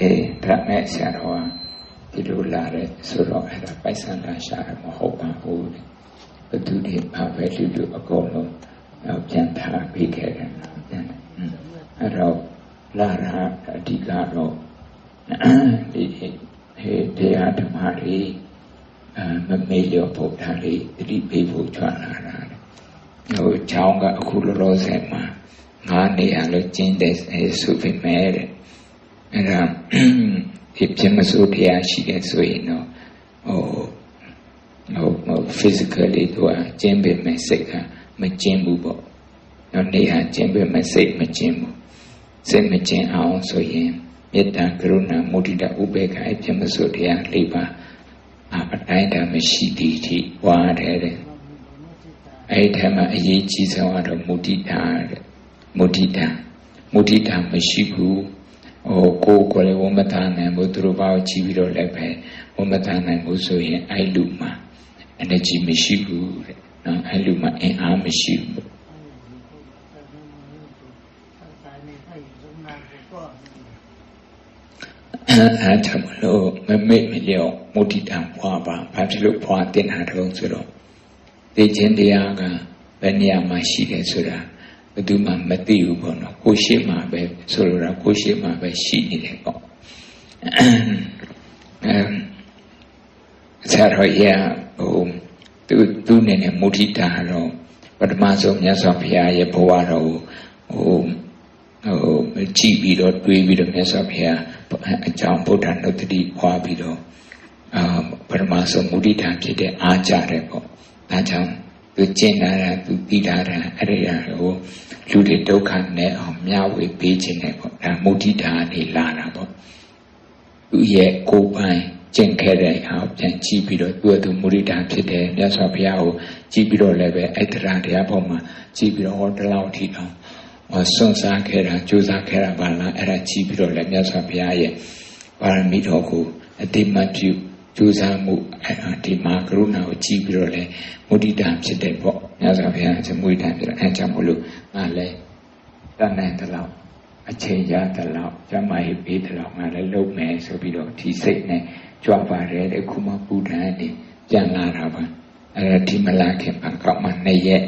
အေးဒါနဲ့ဆရာတော်ကဒီလိုလာတဲ့ဆိုတော့အဲ့ဒါပိုက်ဆံလာရှာတယ်မဟုတ်ပါဘူးတဲ့ဘသူတွေဘာပဲလူလူအကုန်လုံးတော့ပြန်ထားပေးခဲ့တယ်နော်ပြန်တယ်อืมအဲ့တော့လာတာအဓိကတော့ဒီဟေတရားဓမ္မတွေအာမမေ့လျော့ဖို့ဒါလေးတတိပေးဖို့ကြွလာတာတဲ့ဟိုချောင်းကအခုလောလောဆယ်မှာငါးနေရလို့ကျင်းတဲ့ဆိုပေမဲ့တဲ့ အဲ့ဒါဒီပြမစိုးတရားရှိတဲ့ဆိုရင်တော့ဟိုဟိုဟို physically တော့ကျင်းပေမဲ့စိတ်ကမကျင်းဘူးပေါ့တော့နေဟာကျင်းပေမဲ့စိတ်မကျင်းဘူးစိတ်မကျင်းအောင်ဆိုရင်မေတ္တာကရုဏာမုဒိတာဥပေက္ခအပြမစိုးတရား၄ပါးအပတိုင်းတာမရှိသည့်အထိဝါတယ်တဲ့အဲ့ဒီထဲမှာအရေးကြီးဆုံးကတော့မုဒိတာတဲ့မုဒိတာမုဒိတာမရှိဘူး ဟိုကိုယ်ကိုယ်လည်းဝမသာနိုင်ဘူးသူတို့ဘာကိုကြည့်ပြီးတော့လည်းပဲဝမသာနိုင်ဘူးဆိုရင်အဲ့လူမှာ energy မရှိဘူးတဲ့နော်အဲ့လူမှာအင်အားမရှိဘူးအဲဒါမလို့မမေ့မလျော့မုဒိတံဘွားပါဘာဖြစ်လို့ဘွားတင်တာတုံးဆိုတော့သိခြင်းတရားကဘယ်နေရာမှာရှိတယ်ဆိုတာဘယ်သူမှမသိဘူးပေါ့နော်ကိုရှိမှပဲ ဆိုလိုတာကိုရှိမှပဲရှိနေတယ်ပေါ့အဲဆရာတော်ရဟိုသူသူနေနဲ့မုဒိတာတော့ပထမဆုံးမြတ်စွာဘုရားရဲ့ဘဝတော်ဟိုဟိုကြည့်ပြီးတော့တွေးပြီးတော့မြတ်စွာဘုရားအကြောင်းဗုဒ္ဓနုတ္တိခွာပြီးတော့အာပရမဆုံးမုဒိတာဖြစ်တဲ့အားကြတယ်ပေါ့ဒါကြောင့် သူကျင့်လာတာသူပြီးလာတာအဲ့ဒီအရာကိုလူတွေဒုက္ခနဲ့အောင်မျှဝေပေးခြင်းနဲ့ပေါ့ဒါမုဒိတာနေလာတာပေါ့သူရဲ့ကိုယ်ပိုင်ကျင့်ခဲ့တဲ့အောင်ပြန်ကြည့်ပြီးတော့သူ့အတူမုဒိတာဖြစ်တယ်မြတ်စွာဘုရားကိုကြည့်ပြီးတော့လည်းပဲအဲ့တရားတရားပေါ်မှာကြည့်ပြီးတော့ဟောတလောက်ထိတော့စွန့်စားခဲ့တာကြိုးစားခဲ့တာပါလားအဲ့ဒါကြည့်ပြီးတော့လည်းမြတ်စွာဘုရားရဲ့ပါရမီတော်ကိုအတိမတ်ပြု ကြိုးစားမှုအဲ့ဒါဒီမှာကရုဏာကိုကြည့်ပြီးတော့လည်းမုဒိတာဖြစ်တဲ့ပေါ့မြတ်စွာဘုရားကမုဒိတာဖြစ်တယ်အဲ့ကြောင့်မလို့ငါလည်းတတ်နိုင်တဲ့လောက်အချိန်ရတဲ့လောက်ကျမကြီးပေးတဲ့လောက်ငါလည်းလုပ်မယ်ဆိုပြီးတော့ဒီစိတ်နဲ့ကြွပါတယ်တဲ့ခုမှဘုဒ္ဓံနေပြန်လာတာပါအဲ့ဒါဒီမလာခင်မှာကောက်မှနှစ်ရက်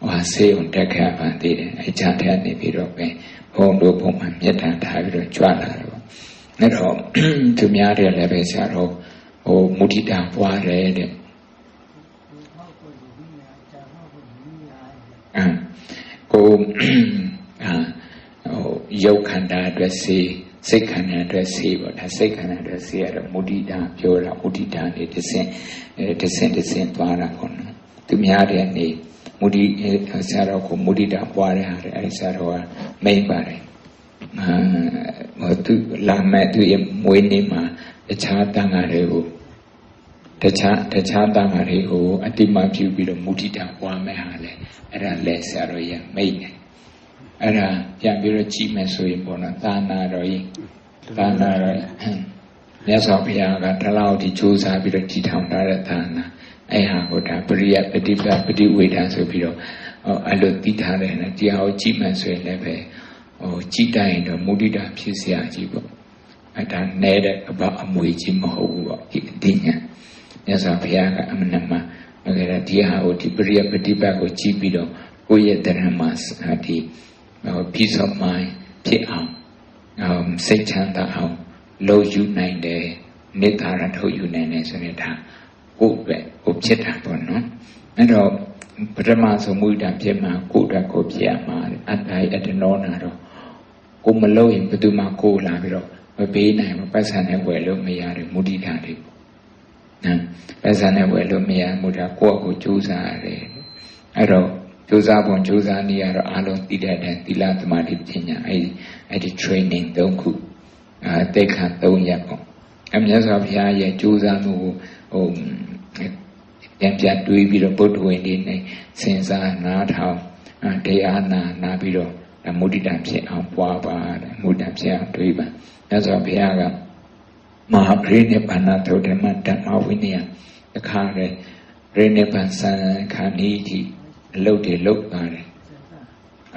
ဟောဆေးုံတက်ခဲ့ပါသေးတယ်အကြတဲ့နေပြီးတော့ပဲဘုံတို့ဘုံမှာမြတ်တန်ထားပြီးတော့ကြွလာတယ်ပေါ့အဲ့တော့သူများတယ်လည်းပဲဆရာတော် ဟိုမုဒိတာပွားတယ်တဲ့အမ်ကိုအာဟိုယုတ်ခန္ဓာအတွက်ဆေးစိတ်ခန္ဓာအတွက်ဆေးပေါ့ဒါစိတ်ခန္ဓာအတွက်ဆေးရတော့မုဒိတာပြောတာမုဒိတာနေတစ်ဆင့်အဲတစ်ဆင့်တစ်ဆင့်သွားတာပေါ့နော်သူများတဲ့နေမုဒိဆရာတော်ကိုမုဒိတာပွားတဲ့ဟာတဲ့အဲဒီဆရာတော်ကမိတ်ပါတယ်အာဟိုသူလာမဲ့သူရဲ့မွေးနေ့မှာတခြားတန်ဃာတွေကို တခြားတခြားတန်ဃာတွေကိုအတိမပြုပြီးတော့မုဒိတာပွားမဲ့ဟာလေအဲ့ဒါလဲဆရာတော်ရဲ့မိတ်တယ်အဲ့ဒါပြန်ပြီးတော့ကြည့်မယ်ဆိုရင်ပေါ့နော်သာနာတော်ကြီးသာနာတော်မြတ်စွာဘုရားကတလောက်ဒီစူးစမ်းပြီးတော့တည်ထောင်ထားတဲ့သာနာအဲ့ဟာကိုဒါပရိယပฏิပတ်ပฏิဝေဒဆိုပြီးတော့အဲ့လိုတည်ထားတယ်နော်တရားကိုကြည့်မှဆိုရင်လည်းပဲဟိုကြည်တိုင်းတော့မုဒိတာဖြစ်เสียကြီးပေါ့အဲ့ဒါနဲတဲ့အပအမွေကြီးမဟုတ်ဘူးပေါ့ဒီအသိဉာဏ် မြတ်စွာဘုရားကအမှန်တမ်းအဲ့ဒါဒီဟာကိုဒီပရိယပฏิပတ်ကိုကြည့်ပြီးတော့ကိုယ့်ရဲ့တရမဒီဟို peace of mind ဖြစ်အောင်စိတ်ချမ်းသာအောင်လုံယူနိုင်တယ်မေတ္တာရထုတ်ယူနိုင်တယ်ဆိုရင်ဒါကိုယ့်ပဲကိုဖြစ်တာပေါ့နော်အဲ့တော့ပထမဆုံးမူတာဖြစ်မှာကိုယ့်အတွက်ကိုဖြစ်ရမှာအတ္တအတ္တနောနာတော့ကိုမလို့ရင်ဘယ်သူမှကိုလာပြီးတော့မပေးနိုင်ဘူးပတ်စံနဲ့ဝယ်လို့မရတဲ့မုဒိတာတွေပေါ့ နော်ပတ်စံနဲ့ဝယ်လို့မရမူတာကိုယ့်အကိုကြိုးစားရတယ်အဲ့တော့ကြိုးစားပုံကြိုးစားနည်းကတော့အားလုံးသိတတ်တယ်သီလသမာဓိပညာအဲ့ဒီအဲ့ဒီ training ၃ခုအဲတိတ်ခါ၃ရက်ပေါ့အမြတ်စွာဘုရားရဲ့ကြိုးစားမှုဟိုပြန်ပြတွေးပြီးတော့ပုဒ်ဝင်နေနေစဉ်းစားနားထောင်တရားနာနာပြီးတော့မုဒိတံဖြစ်အောင်ပွားပါတဲ့မုဒိတံဖြစ်အောင်တွေးပါမြတ်စွာဘုရားက မဟာပရိနိဗ္ဗာန်သုတ်ဓမ္မဓမ္မဝိနည်းတခါလေပရိနိဗ္ဗာန်စံခါနီးကြီးအလုတ်တွေလုတ်သွားတယ်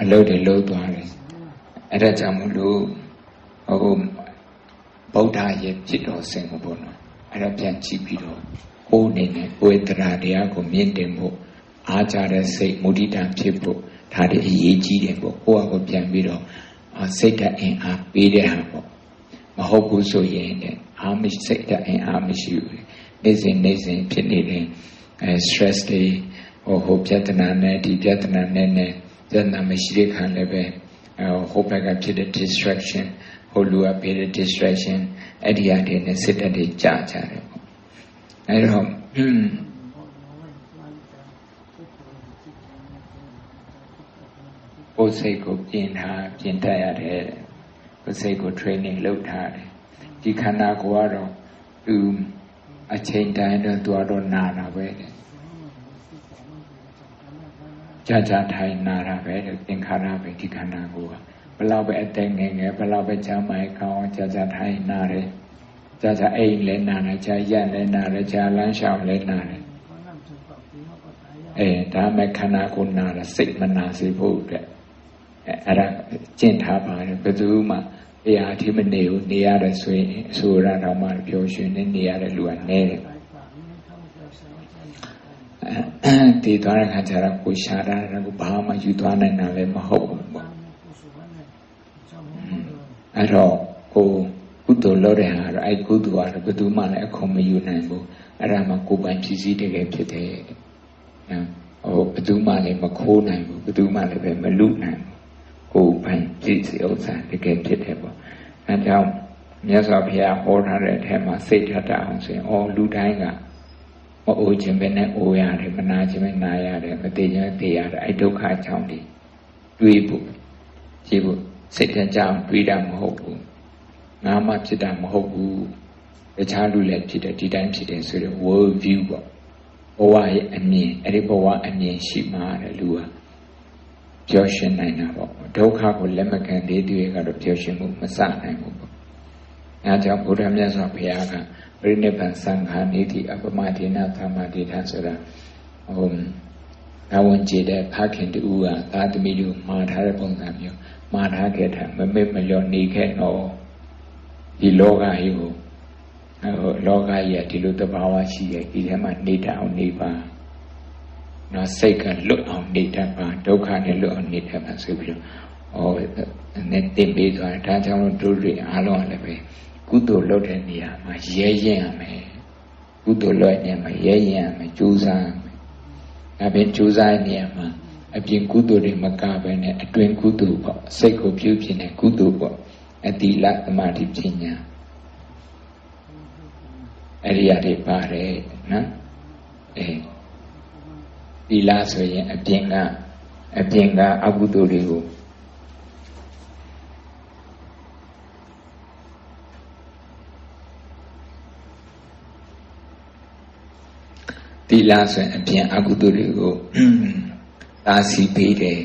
အလုတ်တွေလုတ်သွားတယ်အဲ့ဒါကြောင့်မလို့ဟိုဗုဒ္ဓရဲ့ဖြစ်တော်စဉ်ကိုပေါ့နော်အဲ့ဒါပြန်ကြည့်ပြီးတော့ကိုယ်အနေနဲ့ကိုယ်တရားတရားကိုမြင့်တင်ဖို့အားကြတဲ့စိတ်မုဒိတာဖြစ်ဖို့ဒါတွေအရေးကြီးတယ်ပေါ့ကိုယ့်အကိုပြန်ပြီးတော့အာစိတ်ဓာတ်အင်အားပေးတဲ့ဟာပေါ့မဟုတ်ဘူးဆိုရင်လည်း အားမရှိစိတ်ဓာတ်အင်အားမရှိဘူးနေ့စဉ်နေ့စဉ်ဖြစ်နေတဲ့အဲ stress တွေဟိုဟိုပြဿနာနဲ့ဒီပြဿနာနဲ့နဲ့ပြဿနာမရှိတဲ့ခံလည်းပဲအဲဟိုဘက်ကဖြစ်တဲ့ distraction ဟိုလူကပေးတဲ့ distraction အဲ့ဒီအရာတွေနဲ့စိတ်ဓာတ်တွေကြာကြတယ်ပေါ့အဲ့တော့ဟွန်းကိုယ်စိတ်ကိုပြင်ထားပြင်တတ်ရတယ်ကိုယ်စိတ်ကို training လုပ်ထားတယ် ဒီခန္ဓာကိုယ်ကတော့သူအချိန်တိုင်းတော့သူကတော့နာတာပဲတဲ့ကြာကြာထိုင်နာတာပဲတဲ့သင်္ခါရပဲဒီခန္ဓာကိုယ်ကဘယ်လောက်ပဲအသက်ငယ်ငယ်ဘယ်လောက်ပဲချမ်းမိုက်ကောင်းကြာကြာထိုင်နာတယ်ကြာကြာအိမ်လည်းနာတယ်ကြာရက်လည်းနာတယ်ကြာလမ်းလျှောက်လည်းနာတယ်အဲဒါမဲ့ခန္ဓာကိုယ်နာတာစိတ်မနာစေဖို့အတွက်အဲအဲ့ဒါကျင့်ထားပါတယ်ဘယ်သူမှ တရားအထိမနေဘူးနေရတယ်ဆိုရင်အဆိုရတော့မှပျော်ရွှင်နေနေရတဲ့လူကနေတယ်အဲဒီသွားတဲ့ခါကျတော့ကိုရှာတာလည်းဘာမှယူသွားနိုင်တာလည်းမဟုတ်ဘူးပေါ့အဲ့တော့ကိုကုသိုလ်လုပ်တဲ့ဟာတော့အဲ့ကုသိုလ်ကတော့ဘယ်သူမှလည်းအခွန်မယူနိုင်ဘူးအဲ့ဒါမှကိုယ်ပိုင်ဖြစ်စည်းတကယ်ဖြစ်တယ်နော်ဟိုဘယ်သူမှလည်းမခိုးနိုင်ဘူးဘယ်သူမှလည်းပဲမလူနိုင်ဘူး ကိုယ်ပိုင်ကြည့်စီဥစ္စာတကယ်ဖြစ်တယ်ပေါ့အဲကြောင့်မြတ်စွာဘုရားဟောထားတဲ့အထက်မှာစိတ်ထတအောင်ဆိုရင်အော်လူတိုင်းကမအိုခြင်းပဲနဲ့အိုရတယ်မနာခြင်းပဲနာရတယ်မသိခြင်းပဲသိရတယ်အဲဒုက္ခအကြောင်းတွေတွေးဖို့ကြည့်ဖို့စိတ်ထကြအောင်တွေးတာမဟုတ်ဘူးငါမှဖြစ်တာမဟုတ်ဘူးတခြားလူလည်းဖြစ်တယ်ဒီတိုင်းဖြစ်တယ်ဆိုတော့ world view ပေါ့ဘဝရဲ့အမြင်အဲ့ဒီဘဝအမြင်ရှိမှတဲ့လူက ပျော်ရွှင်နိုင်တာပေါ့ဒုက္ခကိုလက်မခံသေးသူတွေကတော့ပျော်ရွှင်မှုမစနိုင်ဘူးပေါ့အဲကြောင့်ဘုရားမြတ်စွာဘုရားကပြိနိဗ္ဗာန်သံဃာနိတိအပမဒေနသမ္မာဒေထဆိုတာဟိုအဝန်ကြည်တဲ့ဖခင်တူကသာသမီတို့မှာထားတဲ့ပုံစံမျိုးမှာထားခဲ့တာမမေ့မလျော့နေခဲ့တော့ဒီလောကကြီးကိုဟိုလောကကြီးကဒီလိုတဘာဝရှိရဲ့ဒီထဲမှာနေတတ်အောင်နေပါ နော်စိတ်ကလွတ်အောင်နေတတ်ပါဒုက္ခနဲ့လွတ်အောင်နေတတ်ပါဆိုပြီးတော့ဟောနဲ့တင်ပေးသွားတယ်ဒါကြောင့်တို့တွေအားလုံးလည်းပဲကုသိုလ်လုပ်တဲ့နေရာမှာရဲရင်ရမယ်ကုသိုလ်လုပ်တဲ့နေရာမှာရဲရင်ရမယ်ကြိုးစားရမယ်ဒါပဲကြိုးစားတဲ့နေရာမှာအပြင်ကုသိုလ်တွေမကဘဲနဲ့အတွင်ကုသိုလ်ပေါ့စိတ်ကိုပြုပြင်တဲ့ကုသိုလ်ပေါ့အတိလသမာဓိပညာအဲ့ဒီအရာတွေပါတယ်နော်အဲ သီလဆိုရင်အပြင်ကအပြင်ကအကုသိုလ်တွေကိုသီလဆိုရင်အပြင်အကုသိုလ်တွေကိုသာစီပေးတယ်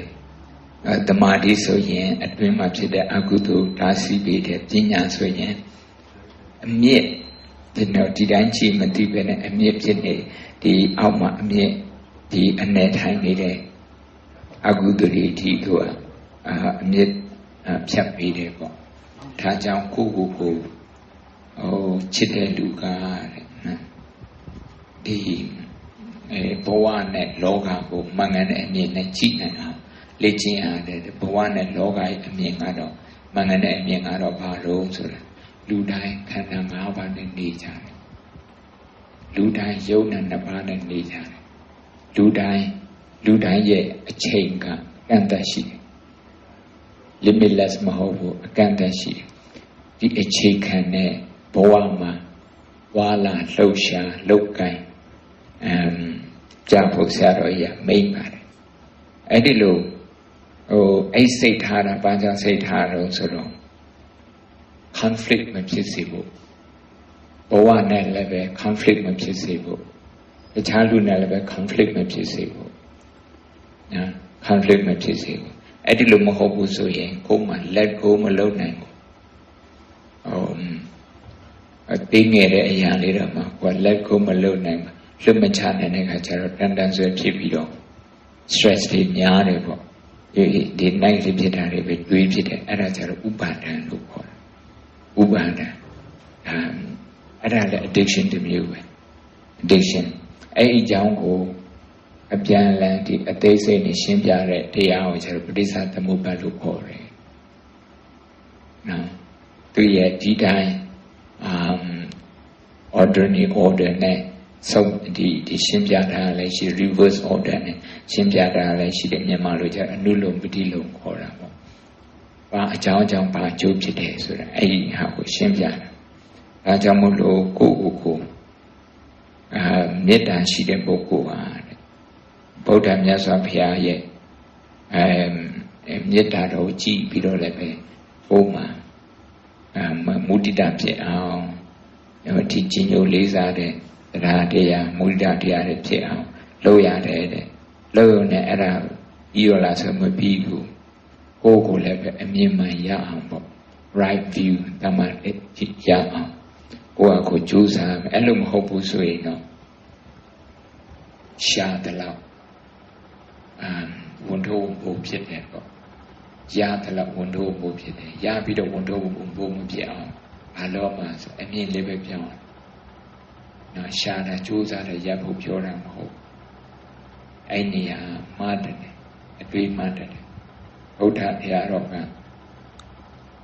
အဲတမာတိဆိုရင်အတွင်းမှာဖြစ်တဲ့အကုသိုလ်ဒါစီပေးတယ်ပညာဆိုရင်အမြင့်ဒီတော့ဒီတိုင်းကြည့်မသိပဲနဲ့အမြင့်ဖြစ်နေဒီအောက်မှာအမြင့် ဒီအနေထိုင်နေတဲ့အကုသိုလ်တွေဒီတို့အာအမြင့်ဖြတ်ပေးတယ်ပေါ့ဒါကြောင့်ကိုကိုကိုဟိုချစ်တဲ့လူကတဲ့နော်ဒီအဲဘဝနဲ့လောကကိုမှန်ကန်တဲ့အမြင်နဲ့ကြည့်နိုင်အောင်လေ့ကျင့်ရတယ်ဘဝနဲ့လောကရဲ့အမြင်ကတော့မှန်ကန်တဲ့အမြင်ကတော့ဘာလို့ဆိုတာလူတိုင်းခန္ဓာ၅ပါးနဲ့နေကြတယ်လူတိုင်းယုံနဲ့နှစ်ပါးနဲ့နေကြတယ် လူတိုင်းလူတိုင်းရဲ့အချိန်ကကန့်သက်ရှိတယ် limitless မဟုတ်ဘူးအကန့်အသတ်ရှိတယ်ဒီအခြေခံတဲ့ဘဝမှာဝါလာလှုပ်ရှားလှုပ်ကိုင်းအမ်ကြာဖို့ဆရာတော်ကြီးကမိတ်ပါတယ်အဲ့ဒီလိုဟိုအဲ့စိတ်ထားတာဘာကြောင့်စိတ်ထားတော့ဆိုတော့ conflict မဖြစ်စေဘူးဘဝနဲ့လည်းပဲ conflict မဖြစ်စေဘူး တခြားလူနဲ့လည်းပဲ conflict မဖြစ်စေဘူးနော် conflict မဖြစ်စေဘူးအဲ့ဒီလိုမဟုတ်ဘူးဆိုရင်ကိုယ်မှ let go မလုပ်နိုင်ဘူးဟိုအသေးငယ်တဲ့အရာလေးတော့မှကိုယ် let go မလုပ်နိုင်ဘူးလွတ်မချနိုင်တဲ့ခါကျတော့တန်တန်ဆွဲဖြစ်ပြီးတော့ stress တွေများတယ်ပေါ့ဒီဒီ negative ဖြစ်တာတွေပဲတွေးဖြစ်တယ်အဲ့ဒါကျတော့ဥပါဒံလို့ခေါ်တယ်ဥပါဒံအဲ့ဒါလည်း addiction တစ်မျိုးပဲ addiction အဲ့ဒီအကြောင်းကိုအပြန်အလှန်ဒီအသေးစိတ်နဲ့ရှင်းပြတဲ့တရားကိုကျတော့ပဋိစ္စသမုပ္ပါဒ်လို့ခေါ်တယ်နော်သူရဲ့ဒီတိုင်း um ordinary order နဲ့ဆုံးဒီဒီရှင်းပြတာလည်းရှိ reverse order နဲ့ရှင်းပြတာလည်းရှိတယ်မြန်မာလိုကျအနုလုံပတိလုံခေါ်တာပေါ့။ဘာအကြောင်းအကြောင်းဘာအကျိုးဖြစ်တယ်ဆိုတာအဲ့ဒီဟာကိုရှင်းပြတာ။ဒါကြောင့်မို့လို့ကိုယ့်ကိုယ်ကို အာမေတ္တာရှိတဲ့ပုဂ္ဂိုလ်ဟာတဲ့ဗုဒ္ဓမြတ်စွာဘုရားရဲ့အဲမေတ္တာတော်ကြည်ပြီးတော့လည်းပဲပုံမှန်အာမုဒိတာဖြစ်အောင်ဒီကြီးညိုလေးစားတဲ့တရားတရားမုဒိတာတရားတွေဖြစ်အောင်လုပ်ရတယ်တဲ့လုပ်ရုံနဲ့အဲ့ဒါပြီးရောလားဆိုမပြီးဘူးကိုယ်ကိုလည်းပဲအမြင်မှန်ရအောင်ပေါ့ right view တမန်ရအောင် ကိုယ့်အကိုကြိုးစားမယ်အဲ့လိုမဟုတ်ဘူးဆိုရင်တော့ရှားတယ်လို့အာဝန်ထိုးဖို့ဖြစ်တယ်ပေါ့ရတယ်လို့ဝန်ထိုးဖို့ဖြစ်တယ်ရပြီးတော့ဝန်ထိုးဖို့မဖြစ်အောင်ဘာလို့မှဆိုအမြင်လေးပဲပြောင်းနော်ရှာတာကြိုးစားတယ်ရပ်ဖို့ပြောတာမဟုတ်အဲ့နေရာမှားတယ်အတွေးမှားတယ်ဘုရားတရားတော်က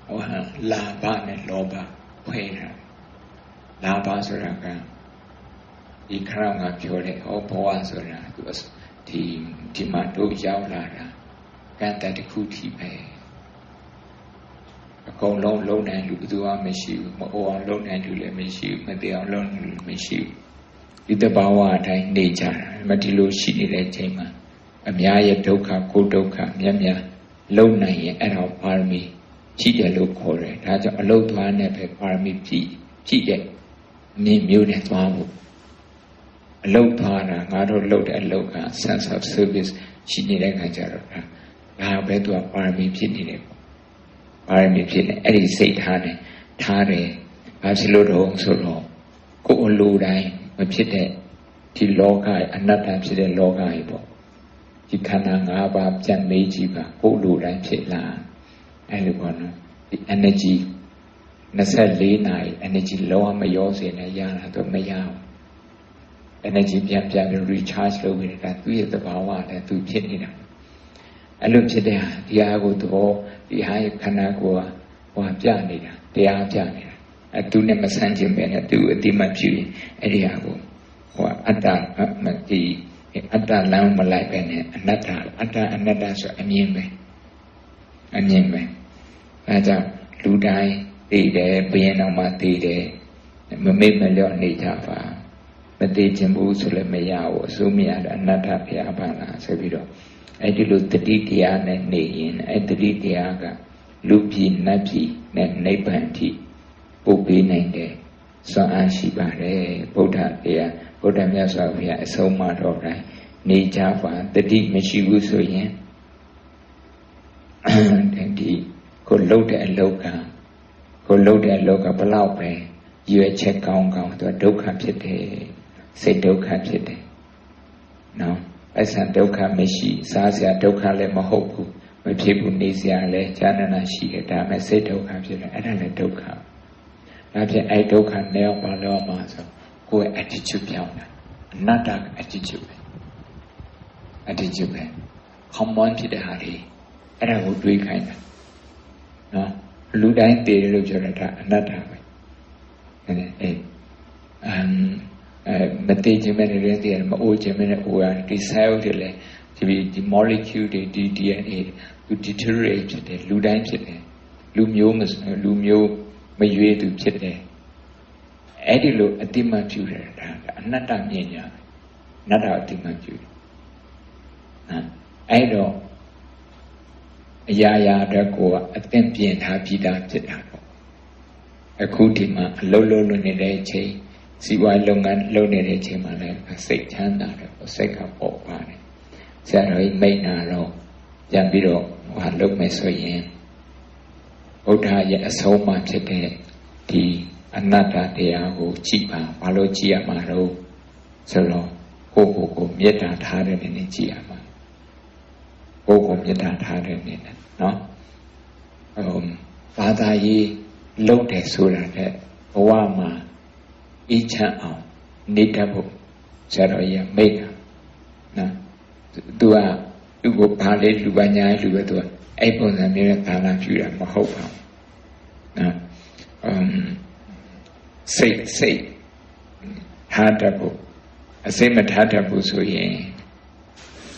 ဟောလာဘနဲ့လောဘဖွဲ့တာ လာဘဆိုတာကဒီခရငါပြောတဲ့ဟောဘဝဆိုတာသူဒီဒီမှာတို့ရောက်လာတာကံတတခုထိပဲအကုန်လုံးလုံနိုင်လူဘယ်သူမှမရှိဘူးမအိုအောင်လုံနိုင်လူလည်းမရှိဘူးမသေးအောင်လုံနိုင်လူမရှိဘူးဒီတဘာဝအတိုင်းနေကြတာမဒီလိုရှိနေတဲ့အချိန်မှာအများရဲ့ဒုက္ခကိုဒုက္ခမြတ်မြတ်လုံနိုင်ရင်အဲ့ဒါပါရမီဖြည့်တယ်လို့ခေါ်တယ်ဒါကြောင့်အလုတ်သွားနဲ့ပဲပါရမီဖြည့်ဖြည့်တဲ့ မြင်မျိုးနဲ့သွားဖို့အလုတ်သွားတာငါတို့လုပ်တဲ့အလုတ်က sense of service ရှိနေတဲ့ခါကျတော့ဒါပဲသူကပါရမီဖြစ်နေတယ်ပါရမီဖြစ်နေအဲ့ဒီစိတ်ထားနဲ့ထားတယ်ဘာဖြစ်လို့တော့ဆိုတော့ကိုယ်အလိုတိုင်းမဖြစ်တဲ့ဒီလောကအနတ္တဖြစ်တဲ့လောကကြီးပေါ့ဒီခန္ဓာ၅ပါးပြန်မေးကြည့်ပါကိုယ်လိုတိုင်းဖြစ်လာအဲ့လိုပေါ့နော်ဒီ energy 24နာရီ energy လောကမရောစေနဲ့ရတာတော့မရဘူး energy ပြန်ပြန်ပြီး recharge လုပ်နေတာသူ့ရဲ့သဘာဝနဲ့သူဖြစ်နေတာအဲ့လိုဖြစ်တဲ့ဟာဒီဟာကိုသဘောဒီဟာရဲ့ခန္ဓာကိုယ်ကဟိုပြနေတာတရားပြနေတာအဲသူနဲ့မဆန့်ကျင်ပဲနဲ့သူအတိမတ်ပြုရင်အဲ့ဒီဟာကိုဟိုအတ္တမဒီအတ္တလမ်းမလိုက်ပဲနဲ့အနတ္တအတ္တအနတ္တဆိုအမြင်ပဲအမြင်ပဲအဲကြောင့်လူတိုင်း သိတယ်ဘယင်းတော်မှာသိတယ်မမေ့မလျော့နေကြပါမသိခြင်းဘူးဆိုလည်းမရဘူးအစိုးမရတဲ့အနတ္တဖျားပါလားဆိုပြီးတော့အဲ့ဒီလိုတတိတရားနဲ့နေရင်အဲ့တတိတရားကလူပြည်နတ်ပြည်နဲ့နိဗ္ဗာန်ထိပို့ပေးနိုင်တယ်စွမ်းအားရှိပါတယ်ဗုဒ္ဓတရားဗုဒ္ဓမြတ်စွာဘုရားအဆုံးအမတော်တိုင်းနေကြပါတတိမရှိဘူးဆိုရင်ဒီကိုလှုပ်တဲ့အလောက်က ကိုလှုပ်တဲ့အလောက်ကဘလောက်ပဲရွယ်ချက်ကောင်းကောင်းသူဒုက္ခဖြစ်တယ်စိတ်ဒုက္ခဖြစ်တယ်နော်အဆန်ဒုက္ခမရှိစားစရာဒုက္ခလည်းမဟုတ်ဘူးမဖြစ်ဘူးနေစရာလည်းဈာနနာရှိတယ်ဒါမဲ့စိတ်ဒုက္ခဖြစ်တယ်အဲ့ဒါလည်းဒုက္ခဒါဖြင့်အဲ့ဒုက္ခနဲ့အောင်ပါလို့မှာဆိုကိုယ့်ရဲ့ attitude ပြောင်းတာအနတ္တ attitude ပဲ attitude ပဲ common ဖြစ်တဲ့ဟာလေးအဲ့ဒါကိုတွေးခိုင်းတာနော် လူတိုင်းတည်တယ်လို့ပြောတာဒါအနတ္တပဲအဲ့အဲ့အမ်အဲမသိခြင်းမဲ့လည်းတည်တယ်မအိုးခြင်းမဲ့လည်းအိုးရတယ်ဒီ cell တွေလည်းဒီဒီ molecule တွေဒီ DNA သူ deteriorate ဖြစ်တယ်လူတိုင်းဖြစ်တယ်လူမျိုးမလူမျိုးမရွေးသူဖြစ်တယ်အဲ့ဒီလိုအတိမတ်ပြုတယ်ဒါအနတ္တမြင်ညာအနတ္တအတိမတ်ပြုတယ်အဲ့တော့ အရာရာအတွက်ကိုအသင့်ပြင်ထားပြီးသားဖြစ်တာပေါ့အခုဒီမှာအလုံးလုံးလွတ်နေတဲ့အချိန်စီးပွားလုပ်ငန်းလုပ်နေတဲ့အချိန်မှာလည်းစိတ်ချမ်းသာတယ်ပေါ့စိတ်ကပေါ့ပါတယ်ဆရာတော်ကြီးမိတ်နာတော့ပြန်ပြီးတော့ဟာလုပ်မယ်ဆိုရင်ဘုရားရဲ့အဆုံးအမဖြစ်တဲ့ဒီအနတ္တတရားကိုကြည်ပါဘာလို့ကြည်ရမှာတော့ဆိုတော့ကိုယ့်ကိုယ်ကိုမေတ္တာထားတဲ့နေနဲ့ကြည်ရမှာ ကိုယ့်ကိုမေတ္တာထားတဲ့နေနဲ့နော်ဟိုဘာသာရေးလုပ်တယ်ဆိုတာတဲ့ဘဝမှာအေးချမ်းအောင်နေတတ်ဖို့ဆရာတော်ကြီးကမိတ်တာနော်သူကသူ့ကိုဘာလဲလူပညာလူပဲသူကအဲ့ပုံစံမျိုးနဲ့သာနာပြုတာမဟုတ်ပါဘူးနော်အမ်စိတ်စိတ်ထားတတ်ဖို့အစိတ်မထားတတ်ဘူးဆိုရင်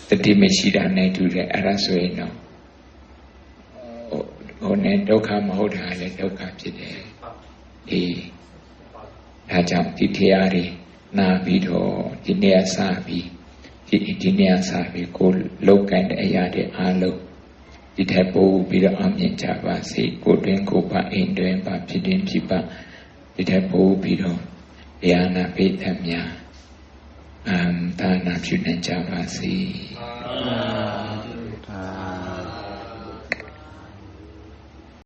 တတိမရှိတာနဲ့တူတယ်အဲ့ဒါဆိုရင်တော့ဟိုဟိုနဲ့ဒုက္ခမဟုတ်တာလည်းဒုက္ခဖြစ်တယ်ဒီဒါကြောင့်ဒီတရားတွေနာပြီးတော့ဒီနေ့အစပြီးဒီဒီနေ့အစပြီးကိုလောက်ကင်တဲ့အရာတွေအားလုံးဒီထက်ပိုပြီးတော့အမြင်ကြပါစေကိုတွင်ကိုပါအိမ်တွင်ပါဖြစ်တင်ဖြစ်ပါဒီထက်ပိုပြီးတော့တရားနာပိဋကများ အမ်ဒါနာပြုနိုင်ကြပါစေအာ